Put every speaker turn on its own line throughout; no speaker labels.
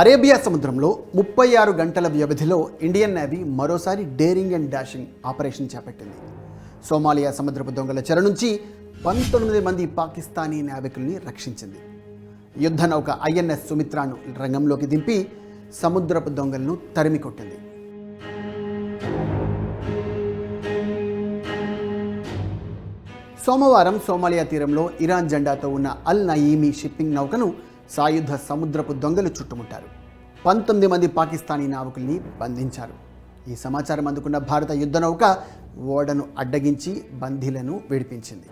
Arabia సముద్రంలో ముప్పై ఆరు గంటల వ్యవధిలో ఇండియన్ నేవీ మరోసారి డేరింగ్ అండ్ డాషింగ్ ఆపరేషన్ చేపట్టింది. సోమాలియా సముద్రపు దొంగల చెర నుంచి పంతొమ్మిది మంది పాకిస్తానీ నావికుల్ని రక్షించింది. యుద్ధ నౌక ఐఎన్ఎస్ సుమిత్రాను రంగంలోకి దింపి సముద్రపు దొంగలను తరిమి కొట్టింది. సోమవారం సోమాలియా తీరంలో ఇరాన్ జెండాతో ఉన్న అల్ నయీమీ షిప్పింగ్ నౌకను సాయుధ సముద్రపు దొంగలు చుట్టుముట్టారు. పంతొమ్మిది మంది పాకిస్తానీ నావికుల్ని బంధించారు. ఈ సమాచారం అందుకున్న భారత యుద్ధ నౌక ఓడను అడ్డగించి బందీలను విడిపించింది.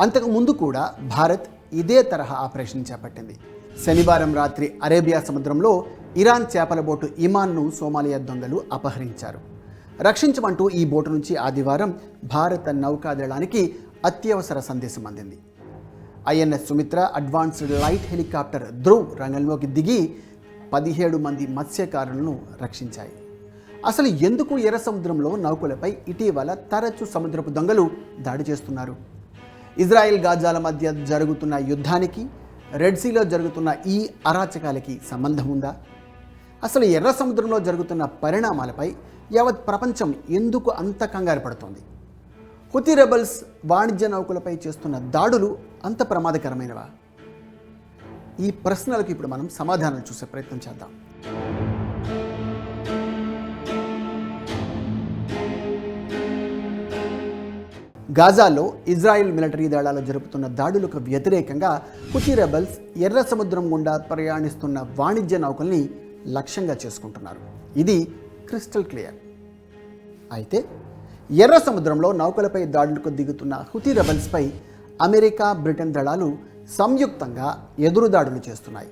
అంతకు ముందు కూడా భారత్ ఇదే తరహా ఆపరేషన్ చేపట్టింది. శనివారం రాత్రి అరేబియా సముద్రంలో ఇరాన్ చేపల బోటు ఇమాన్ను సోమాలియా దొంగలు అపహరించారు. రక్షించమంటూ ఈ బోటు నుంచి ఆదివారం భారత నౌకాదళానికి అత్యవసర సందేశం అందింది. INS Sumitra advanced light helicopter Dhruv రంగంలోకి దిగి పదిహేడు మంది మత్స్యకారులను రక్షించాయి. అసలు ఎందుకు ఎర్ర సముద్రంలో నౌకలపై ఇటీవల తరచు సముద్రపు దొంగలు దాడి చేస్తున్నారు? ఇజ్రాయెల్ గాజాల మధ్య జరుగుతున్న యుద్ధానికి రెడ్సీలో జరుగుతున్న ఈ అరాచకాలకి సంబంధం ఉందా? అసలు ఎర్ర సముద్రంలో జరుగుతున్న పరిణామాలపై యావత్ ప్రపంచం ఎందుకు అంత కంగారు పడుతోంది? హుతి రెబల్స్ వాణిజ్య నౌకలపై చేస్తున్న దాడులు అంత ప్రమాదకరమైనవా? ఈ ప్రశ్నలకు ఇప్పుడు మనం సమాధానం చూసే ప్రయత్నం చేద్దాం. గాజాలో ఇజ్రాయెల్ మిలిటరీ దళాలు జరుపుతున్న దాడులకు వ్యతిరేకంగా హుతి రెబల్స్ ఎర్ర సముద్రం గుండా ప్రయాణిస్తున్న వాణిజ్య నౌకల్ని లక్ష్యంగా చేసుకుంటున్నారు. ఇది క్రిస్టల్ క్లియర్. అయితే ఎర్ర సముద్రంలో నౌకలపై దాడులకు దిగుతున్న హుతి రెబల్స్పై అమెరికా బ్రిటన్ దళాలు సంయుక్తంగా ఎదురుదాడులు చేస్తున్నాయి.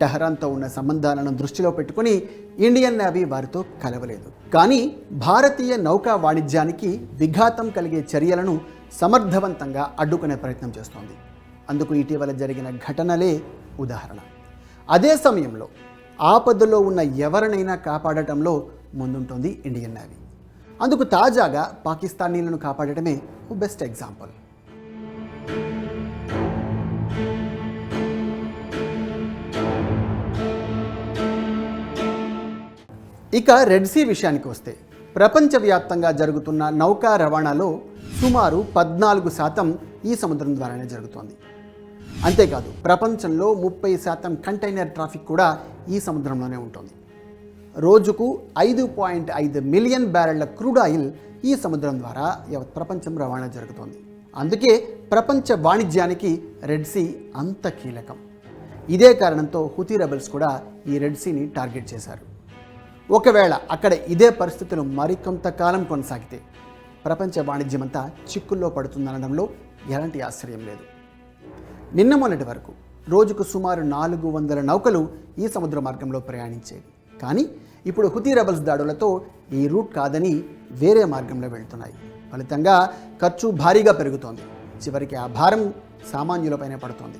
టెహరాన్తో ఉన్న సంబంధాలను దృష్టిలో పెట్టుకుని ఇండియన్ నేవీ వారితో కలవలేదు. కానీ భారతీయ నౌకా వాణిజ్యానికి విఘాతం కలిగే చర్యలను సమర్థవంతంగా అడ్డుకునే ప్రయత్నం చేస్తోంది. అందుకు ఇటీవల జరిగిన ఘటనలే ఉదాహరణ. అదే సమయంలో ఆపదలో ఉన్న ఎవరినైనా కాపాడటంలో ముందుంటుంది ఇండియన్ నేవీ. అందుకు తాజాగా పాకిస్తానీలను కాపాడటమే బెస్ట్ ఎగ్జాంపుల్. ఇక రెడ్ సీ విషయానికి వస్తే ప్రపంచవ్యాప్తంగా జరుగుతున్న నౌకా రవాణాలో సుమారు పద్నాలుగు శాతం ఈ సముద్రం ద్వారానే జరుగుతోంది. అంతేకాదు ప్రపంచంలో ముప్పై శాతం కంటైనర్ ట్రాఫిక్ కూడా ఈ సముద్రంలోనే ఉంటుంది. రోజుకు ఐదు పాయింట్ ఐదు మిలియన్ బ్యారెళ్ళ క్రూడ్ ఆయిల్ ఈ సముద్రం ద్వారా యావత్ ప్రపంచం రవాణా జరుగుతోంది. అందుకే ప్రపంచ వాణిజ్యానికి రెడ్ సీ అంత కీలకం. ఇదే కారణంతో హుతీ రెబల్స్ కూడా ఈ రెడ్ సీని టార్గెట్ చేశారు. ఒకవేళ అక్కడ ఇదే పరిస్థితులు మరికొంతకాలం కొనసాగితే ప్రపంచ వాణిజ్యమంతా చిక్కుల్లో పడుతుందనడంలో ఎలాంటి ఆశ్చర్యం లేదు. నిన్న మొన్నటి వరకు రోజుకు సుమారు నాలుగు వందల నౌకలు ఈ సముద్ర మార్గంలో ప్రయాణించేవి. కానీ ఇప్పుడు హుతీ రెబల్స్ దాడులతో ఈ రూట్ కాదని వేరే మార్గంలో వెళ్తున్నాయి. ఫలితంగా ఖర్చు భారీగా పెరుగుతోంది. చివరికి ఆ భారం సామాన్యులపైనే పడుతోంది.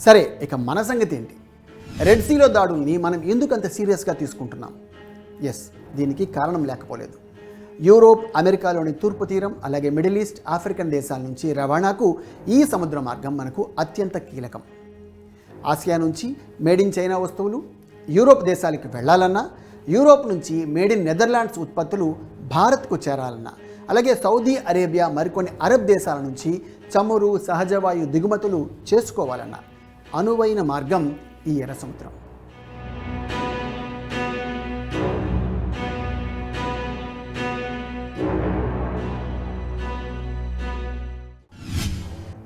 సరే ఇక మన సంగతి ఏంటి? రెడ్ సీలో దాడుల్ని మనం ఎందుకు అంత సీరియస్గా తీసుకుంటున్నాం? ఎస్ దీనికి కారణం లేకపోలేదు. యూరోప్ అమెరికాలోని తూర్పు తీరం అలాగే మిడిల్ ఈస్ట్ ఆఫ్రికన్ దేశాల నుంచి రవాణాకు ఈ సముద్ర మార్గం మనకు అత్యంత కీలకం. ఆసియా నుంచి మేడ్ ఇన్ చైనా వస్తువులు యూరోప్ దేశాలకు వెళ్ళాలన్నా యూరోప్ నుంచి మేడ్ ఇన్ నెదర్లాండ్స్ ఉత్పత్తులు భారత్కు చేరాలన్నా అలాగే సౌదీ అరేబియా మరికొన్ని అరబ్ దేశాల నుంచి చమురు సహజవాయు దిగుమతులు చేసుకోవాలన్నా అనువైన మార్గం ఈ ఎర్ర సముద్రం.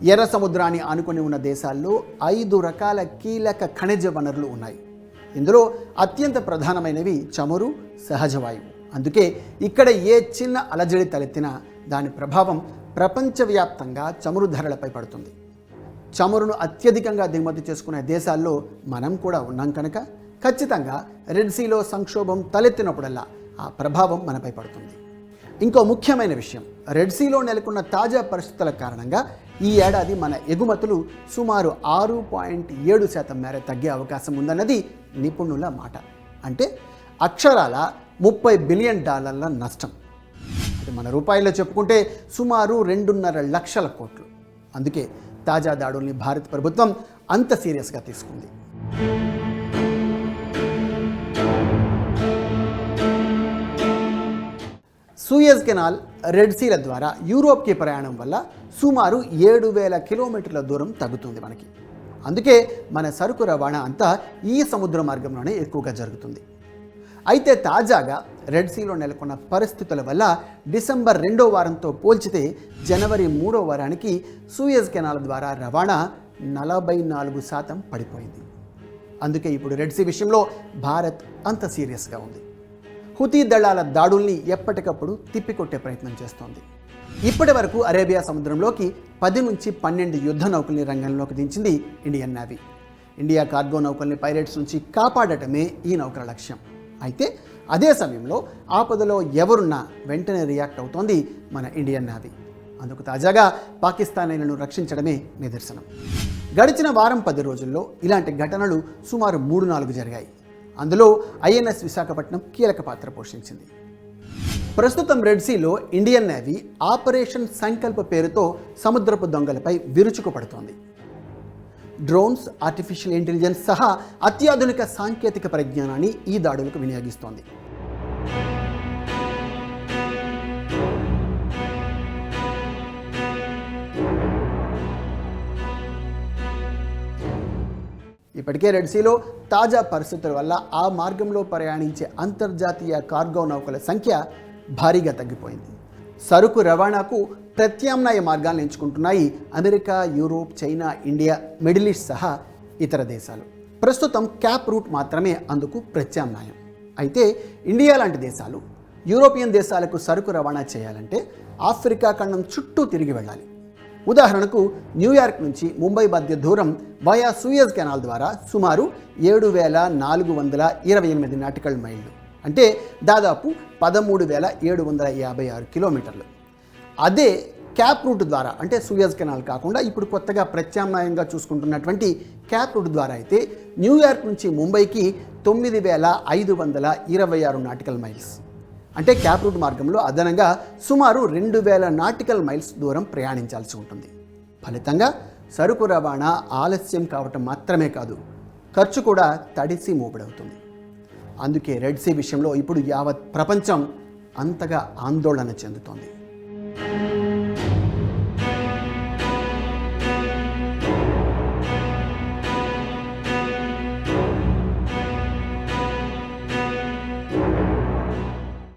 ఎర్ర సముద్రాన్ని ఆనుకొని ఉన్న దేశాల్లో ఐదు రకాల కీలక ఖనిజ వనరులు ఉన్నాయి. ఇందులో అత్యంత ప్రధానమైనవి చమురు సహజ వాయువు. అందుకే ఇక్కడ ఏ చిన్న అలజడి తలెత్తినా దాని ప్రభావం ప్రపంచవ్యాప్తంగా చమురు ధరలపై పడుతుంది. చమురును అత్యధికంగా దిగుమతి చేసుకునే దేశాల్లో మనం కూడా ఉన్నాం కనుక ఖచ్చితంగా రెడ్ సీలో సంక్షోభం తలెత్తినప్పుడల్లా ఆ ప్రభావం మనపై పడుతుంది. ఇంకో ముఖ్యమైన విషయం రెడ్ సీలో నెలకొన్న తాజా పరిస్థితుల కారణంగా ఈ ఏడాది మన ఎగుమతులు సుమారు ఆరు పాయింట్ ఏడు శాతం మేర తగ్గే అవకాశం ఉందన్నది నిపుణుల మాట. అంటే అక్షరాల ముప్పై బిలియన్ డాలర్ల నష్టం. అది మన రూపాయల్లో చెప్పుకుంటే సుమారు రెండున్నర లక్షల కోట్లు. అందుకే తాజా దాడుల్ని భారత ప్రభుత్వం అంత సీరియస్గా తీసుకుంది. సూయజ్ కెనాల్ రెడ్ సీల ద్వారా యూరోప్కి ప్రయాణం వల్ల సుమారు ఏడు వేల కిలోమీటర్ల దూరం తగ్గుతుంది మనకి. అందుకే మన సరుకు రవాణా అంతా ఈ సముద్ర మార్గంలోనే ఎక్కువగా జరుగుతుంది. అయితే తాజాగా రెడ్ సీలో నెలకొన్న పరిస్థితుల వల్ల డిసెంబర్ రెండో వారంతో పోల్చితే జనవరి మూడో వారానికి సూయజ్ కెనాల్ ద్వారా రవాణా నలభై నాలుగు శాతం పడిపోయింది. అందుకే ఇప్పుడు రెడ్ సీ విషయంలో భారత్ అంత సీరియస్గా ఉంది. హుతీ దళాల దాడుల్ని ఎప్పటికప్పుడు తిప్పికొట్టే ప్రయత్నం చేస్తోంది. ఇప్పటి వరకు అరేబియా సముద్రంలోకి పది నుంచి పన్నెండు యుద్ధ నౌకల్ని రంగంలోకి దించింది ఇండియన్ నేవీ. ఇండియా కార్గో నౌకల్ని పైరేట్స్ నుంచి కాపాడటమే ఈ నౌకల లక్ష్యం. అయితే అదే సమయంలో ఆపదలో ఎవరున్నా వెంటనే రియాక్ట్ అవుతోంది మన ఇండియన్ నేవీ. అందుకు తాజాగా పాకిస్తానీలను రక్షించడమే నిదర్శనం. గడిచిన వారం పది రోజుల్లో ఇలాంటి ఘటనలు సుమారు మూడు నాలుగు జరిగాయి. అందులో ఐఎన్ఎస్ విశాఖపట్నం కీలక పాత్ర పోషించింది. ప్రస్తుతం రెడ్ సీలో ఇండియన్ నేవీ ఆపరేషన్ సంకల్ప పేరుతో సముద్రపు దొంగలపై విరుచుకుపడుతోంది. డ్రోన్స్ ఆర్టిఫిషియల్ ఇంటెలిజెన్స్ సహా అత్యాధునిక సాంకేతిక పరిజ్ఞానాన్ని ఈ దాడులకు వినియోగిస్తోంది. ఇప్పటికే రెడ్ సీలో తాజా పరిస్థితుల వల్ల ఆ మార్గంలో ప్రయాణించే అంతర్జాతీయ కార్గో నౌకల సంఖ్య భారీగా తగ్గిపోయింది. సరుకు రవాణాకు ప్రత్యామ్నాయ మార్గాలను ఎంచుకుంటున్నాయి America Europe China India Middle East సహా ఇతర దేశాలు. ప్రస్తుతం క్యాప్ రూట్ మాత్రమే అందుకు ప్రత్యామ్నాయం. అయితే ఇండియా లాంటి దేశాలు యూరోపియన్ దేశాలకు సరుకు రవాణా చేయాలంటే ఆఫ్రికా ఖండం చుట్టూ తిరిగి వెళ్ళాలి. ఉదాహరణకు న్యూయార్క్ నుంచి ముంబై మధ్య దూరం వయా సూయజ్ కెనాల్ ద్వారా సుమారు ఏడు వేల నాలుగు వందల ఇరవై ఎనిమిది నాటికల్ మైళ్ళు. అంటే దాదాపు పదమూడు వేల ఏడు వందల యాభై ఆరు కిలోమీటర్లు. అదే క్యాప్ రూట్ ద్వారా అంటే సూయజ్ కెనాల్ కాకుండా ఇప్పుడు కొత్తగా ప్రత్యామ్నాయంగా చూసుకుంటున్నటువంటి క్యాప్ రూట్ ద్వారా అయితే న్యూయార్క్ నుంచి ముంబైకి తొమ్మిది వేల ఐదు వందల ఇరవై ఆరు నాటికల్ మైల్స్. అంటే క్యాప్ రూట్ మార్గంలో అదనంగా సుమారు రెండు వేల నాటికల్ మైల్స్ దూరం ప్రయాణించాల్సి ఉంటుంది. ఫలితంగా సరుకు రవాణా ఆలస్యం కావటం మాత్రమే కాదు ఖర్చు కూడా తడిసి మోపుడవుతుంది. అందుకే రెడ్ సీ విషయంలో ఇప్పుడు యావత్ ప్రపంచం అంతగా ఆందోళన చెందుతోంది.